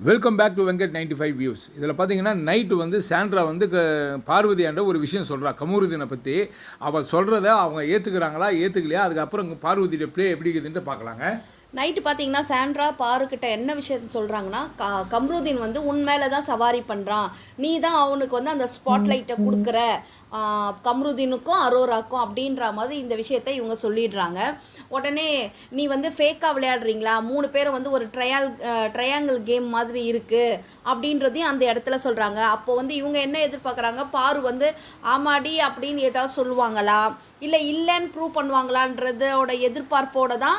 Welcome back to Venkat ninety five views இதில் பார்த்தீங்கன்னா night வந்து சாண்ட்ரா வந்து க- பார்வதி என்ற ஒரு விஷயம் சொல்கிறா கமருதீனை பற்றி அவள் சொல்கிறத அவங்க ஏற்றுக்கிறாங்களா ஏற்றுக்கலையா அதுக்கப்புறம் பார்வதியோட ப்ளே எப்படி இருக்குதுன்ட்டு பார்க்கலாங்க நைட்டு பார்த்தீங்கன்னா சாண்ட்ரா பாருக்கிட்ட என்ன விஷயத்த சொல்கிறாங்கன்னா க கம்ருதீன் வந்து உன் மேலே தான் சவாரி பண்ணுறான் நீ தான் அவனுக்கு வந்து அந்த ஸ்பாட்லைட்டை கொடுக்குற. கம்ருதீனுக்கும் அரோராக்கும் அப்படின்ற மாதிரி இந்த விஷயத்தை இவங்க சொல்லிடுறாங்க. உடனே நீ வந்து ஃபேக்காக விளையாடுறீங்களா? மூணு பேரும் வந்து ஒரு ட்ரையால் ட்ரையாங்கிள் கேம் மாதிரி இருக்குது அப்படின்றதையும் அந்த இடத்துல சொல்கிறாங்க அப்போ வந்து இவங்க என்ன எதிர்பார்க்குறாங்க? பாரு வந்து ஆமாடி அப்படின்னு ஏதாவது சொல்லுவாங்களா? இல்லை இல்லைன்னு ப்ரூவ் பண்ணுவாங்களான்றதோட எதிர்பார்ப்போட தான்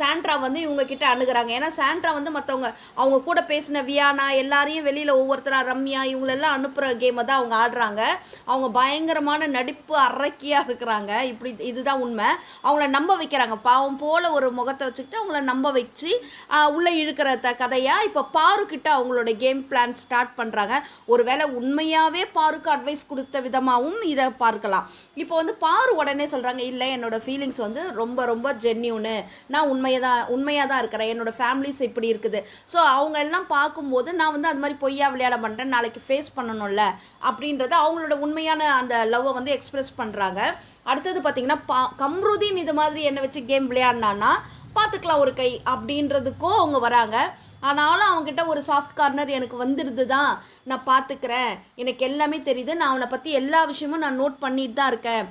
சாண்ட்ரா வந்து இவங்க கிட்ட அணுகிறாங்க. ஏன்னா சாண்ட்ரா வந்து மற்றவங்க அவங்க கூட பேசின வியானா எல்லாரையும் வெளியில் ஒவ்வொருத்தராக ரம்யா இவங்களெல்லாம் அனுப்புகிற கேமை தான் அவங்க ஆடுறாங்க. அவங்க பயங்கர பயங்கரமான நடிப்பு அரக்கியாக இருக்கிறாங்க. இப்படி இதுதான் உண்மை. அவங்கள நம்ப வைக்கிறாங்க. பாவம் போல ஒரு முகத்தை வச்சுக்கிட்டு அவங்கள நம்ப வச்சு உள்ளே இழுக்கிற த கதையாக இப்போ பாரு கிட்ட அவங்களோட கேம் பிளான் ஸ்டார்ட் பண்ணுறாங்க ஒருவேளை உண்மையாகவே பாருக்கு அட்வைஸ் கொடுத்த விதமாகவும் இதை பார்க்கலாம். இப்போ வந்து பாரு உடனே சொல்கிறாங்க இல்லை என்னோட ஃபீலிங்ஸ் வந்து ரொம்ப ரொம்ப ஜென்யூனு நான் உண்மையாக தான் உண்மையாக தான் இருக்கிறேன். என்னோட ஃபேமிலிஸ் இப்படி இருக்குது. ஸோ அவங்க எல்லாம் பார்க்கும்போது நான் வந்து அது மாதிரி பொய்யா விளையாட மாட்டேன். நாளைக்கு ஃபேஸ் பண்ணணும்ல. அப்படின்றது அவங்களோட உண்மையான அந்த லவ்வை வந்து எக்ஸ்பிரஸ் பண்ணுறாங்க அடுத்தது பார்த்தீங்கன்னா பா கம்ருதீன் இது மாதிரி என்னை வச்சு கேம் விளையாடினான்னா பார்த்துக்கலாம் ஒரு கை அப்படின்றதுக்கும் அவங்க வராங்க. ஆனாலும் அவங்ககிட்ட ஒரு சாஃப்ட் கார்னர் எனக்கு வந்துடுது தான் நான் பார்த்துக்கிறேன் எனக்கு எல்லாமே தெரியுது. நான் அவனை பற்றி எல்லா விஷயமும் நான் நோட் பண்ணிட்டு தான் இருக்கேன்.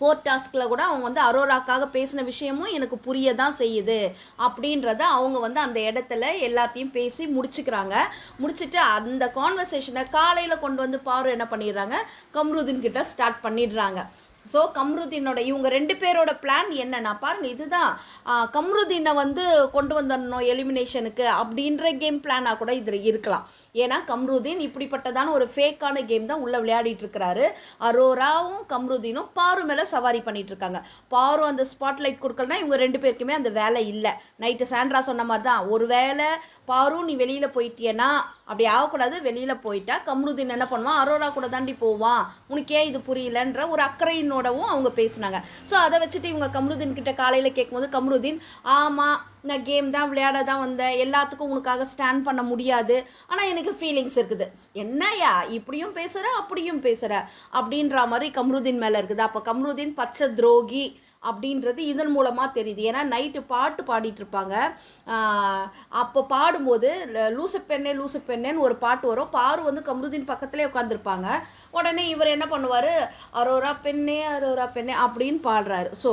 கோர்ட் டாஸ்கில் கூட அவங்க வந்து அரோராக்காக பேசின விஷயமும் எனக்கு புரிய தான் செய்யுது அப்படின்றத அவங்க வந்து அந்த இடத்துல எல்லாத்தையும் பேசி முடிச்சுக்கிறாங்க. முடிச்சுட்டு அந்த கான்வர்சேஷனை காலையில் கொண்டு வந்து பாரு என்ன பண்ணிடுறாங்க? கம்ருதீன் கிட்ட ஸ்டார்ட் பண்ணிடுறாங்க. ஸோ கம்ருதீனோட இவங்க ரெண்டு பேரோட பிளான் என்னன்னா பாருங்க இதுதான். கம்ருதீனை வந்து கொண்டு வந்துடணும் எலிமினேஷனுக்கு அப்படின்ற கேம் பிளானாக கூட இதில் இருக்கலாம். ஏன்னா கம்ருதீன் இப்படிப்பட்டதான ஒரு ஃபேக்கான கேம் தான் உள்ளே விளையாடிட்டு இருக்கிறாரு. அரோராவும் கம்ருதீனும் பாரு மேலே சவாரி பண்ணிட்டு இருக்காங்க. பாரு அந்த ஸ்பாட்லைட் கொடுக்கலனா இவங்க ரெண்டு பேருக்குமே அந்த வேலை இல்லை. நைட்டு சாண்ட்ரா சொன்ன மாதிரி தான் ஒரு வேளை பாரு நீ வெளியில் போயிட்டியனா அப்படி ஆகக்கூடாது. வெளியில் போயிட்டா கம்ருதீன் என்ன பண்ணுவான்? அரோரா கூட தாண்டி போவான். உனக்கே இது புரியலன்ற ஒரு அக்கறையின் அக்கறையினோடவும் அவங்க பேசினாங்க. ஸோ அதை வச்சுட்டு இவங்க கம்ருதீன் கிட்ட காலையில் கேட்கும்போது கம்ருதீன் ஆமாம் நான் கேம் தான் விளையாட தான் வந்தேன். எல்லாத்துக்கும் உனக்காக ஸ்டாண்ட் பண்ண முடியாது. ஆனால் எனக்கு ஃபீலிங்ஸ் இருக்குது. என்னய்யா இப்படியும் பேசுகிற அப்படியும் பேசுகிற அப்படின்ற மாதிரி கம்ருதீன் மேலே இருக்குது. அப்போ கம்ருதீன் பச்சை துரோகி. அப்படின்றது இதன் மூலமாக தெரியுது. ஏன்னா நைட்டு பாட்டு பாடிட்டு இருப்பாங்க. அப்போ பாடும்போது லூசு பெண்ணே லூசு பெண்ணேன்னு ஒரு பாட்டு வரும். பாரு வந்து கமருதீன் பக்கத்துலேயே உட்காந்துருப்பாங்க உடனே இவர் என்ன பண்ணுவார்? அரோரா பெண்ணே அரோரா பெண்ணே அப்படின்னு பாடுறாரு. ஸோ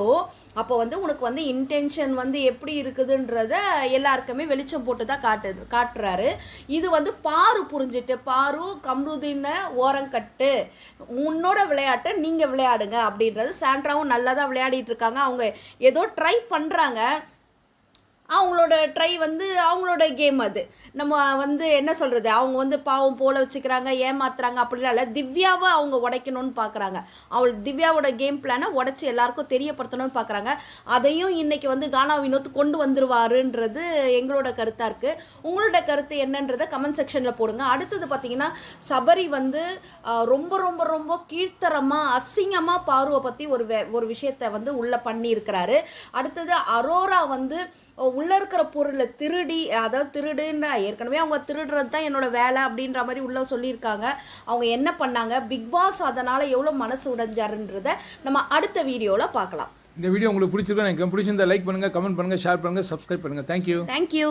அப்போ வந்து உனக்கு வந்து இன்டென்ஷன் வந்து எப்படி இருக்குதுன்றத எல்லாருக்குமே வெளிச்சம் போட்டு தான் காட்டுது காட்டுறாரு. இது வந்து பாரு புரிஞ்சுட்டு பாரு கம்ருதீனை ஓரங்கட்டு உன்னோட விளையாட்டை நீங்கள் விளையாடுங்க அப்படின்றது சாண்ட்ராவும் நல்லா தான் விளையாடிட்டு இருக்காங்க. அவங்க ஏதோ ட்ரை பண்ணுறாங்க அவங்களோட ட்ரை வந்து அவங்களோட கேம் அது. நம்ம வந்து என்ன சொல்கிறது அவங்க வந்து பாவம் போல வச்சுக்கிறாங்க ஏமாத்துறாங்க அப்படிலாம் இல்லை. திவ்யாவை அவங்க உடைக்கணும்னு பார்க்குறாங்க அவள் திவ்யாவோட கேம் பிளானை உடச்சி எல்லாருக்கும் தெரியப்படுத்தணும்னு பார்க்குறாங்க அதையும் இன்னைக்கு வந்து கானா வினோத் கொண்டு வந்துருவாருன்றது எங்களோட கருத்தாக இருக்குது உங்களோட கருத்து என்னன்றதை கமெண்ட் செக்ஷனில் போடுங்க. அடுத்தது பார்த்தீங்கன்னா சபரி வந்து ரொம்ப ரொம்ப ரொம்ப கீழ்த்தரமாக அசிங்கமாக பார்வை பற்றி ஒரு ஒரு விஷயத்தை வந்து உள்ளே பண்ணியிருக்கிறாரு. அடுத்தது அரோரா வந்து உள்ள இருக்கிற பொருளை திருடி அதாவது திருடுன்னா ஏற்கனவே அவங்க திருடுறது தான் என்னோட வேலை அப்படின்ற மாதிரி உள்ள சொல்லியிருக்காங்க. அவங்க என்ன பண்ணாங்க? பிக் பாஸ் அதனால எவ்வளோ மனசு உடைஞ்சாருன்றத நம்ம அடுத்த வீடியோவில் பார்க்கலாம். இந்த வீடியோ உங்களுக்கு பிடிச்சிருக்கோம் எனக்கு பிடிச்சிருந்தா லைக் பண்ணுங்கள் கமெண்ட் பண்ணுங்கள் ஷேர் பண்ணுங்கள் சப்ஸ்கிரைப் பண்ணுங்கள் தேங்க்யூ தேங்க்யூ